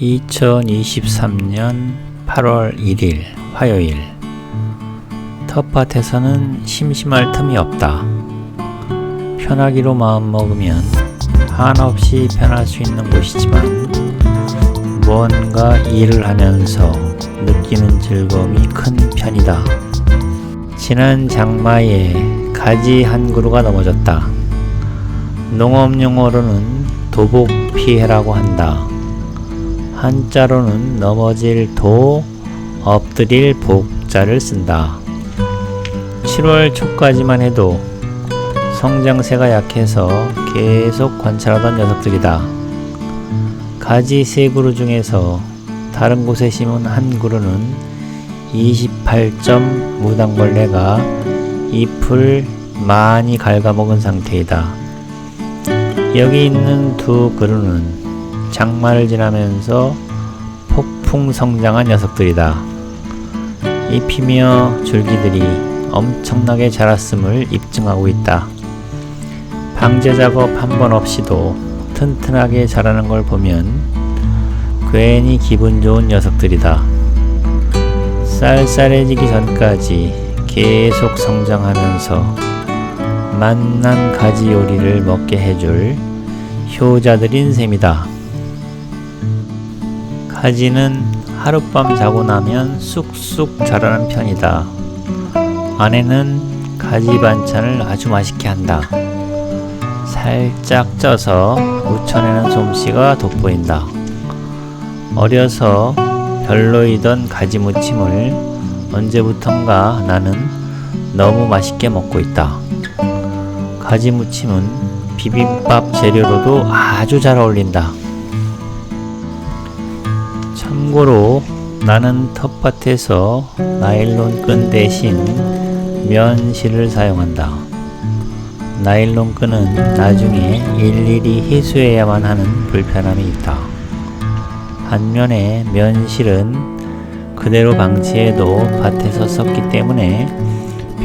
2023년 8월 1일 화요일 텃밭에서는 심심할 틈이 없다. 편하기로 마음먹으면 한없이 편할 수 있는 곳이지만 무언가 일을 하면서 느끼는 즐거움이 큰 편이다. 지난 장마에 가지 한 그루가 넘어졌다. 농업 용어로는 도복 피해라고 한다. 한자로는 넘어질 도, 엎드릴 복자를 쓴다. 7월 초까지만 해도 성장세가 약해서 계속 관찰하던 녀석들이다. 가지 세 그루 중에서 다른 곳에 심은 한 그루는 28점 무당벌레가 잎을 많이 갉아먹은 상태이다. 여기 있는 두 그루는 장마를 지나면서 폭풍 성장한 녀석들이다. 잎이며 줄기들이 엄청나게 자랐음을 입증하고 있다. 방제 작업 한 번 없이도 튼튼하게 자라는 걸 보면 괜히 기분 좋은 녀석들이다. 쌀쌀해지기 전까지 계속 성장하면서 맛난 가지 요리를 먹게 해줄 효자들인 셈이다. 가지는 하룻밤 자고 나면 쑥쑥 자라는 편이다. 아내는 가지 반찬을 아주 맛있게 한다. 살짝 쪄서 무쳐내는 솜씨가 돋보인다. 어려서 별로이던 가지 무침을 언제부턴가 나는 너무 맛있게 먹고 있다. 가지 무침은 비빔밥 재료로도 아주 잘 어울린다. 참고로 나는 텃밭에서 나일론 끈 대신 면실을 사용한다. 나일론 끈은 나중에 일일이 해수해야만 하는 불편함이 있다. 반면에 면실은 그대로 방치해도 밭에서 썼기 때문에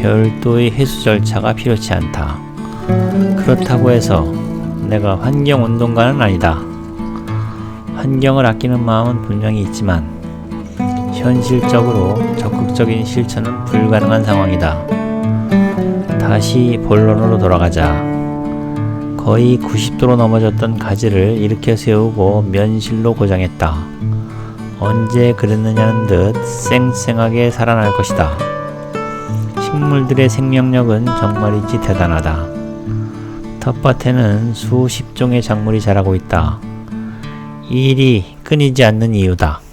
별도의 해수 절차가 필요치 않다. 그렇다고 해서 내가 환경운동가는 아니다. 환경을 아끼는 마음은 분명히 있지만 현실적으로 적극적인 실천은 불가능한 상황이다. 다시 본론으로 돌아가자. 거의 90도로 넘어졌던 가지를 일으켜 세우고 면실로 고정했다. 언제 그랬느냐는 듯 쌩쌩하게 살아날 것이다. 식물들의 생명력은 정말이지 대단하다. 텃밭에는 수십 종의 작물이 자라고 있다. 이 일이 끊이지 않는 이유다.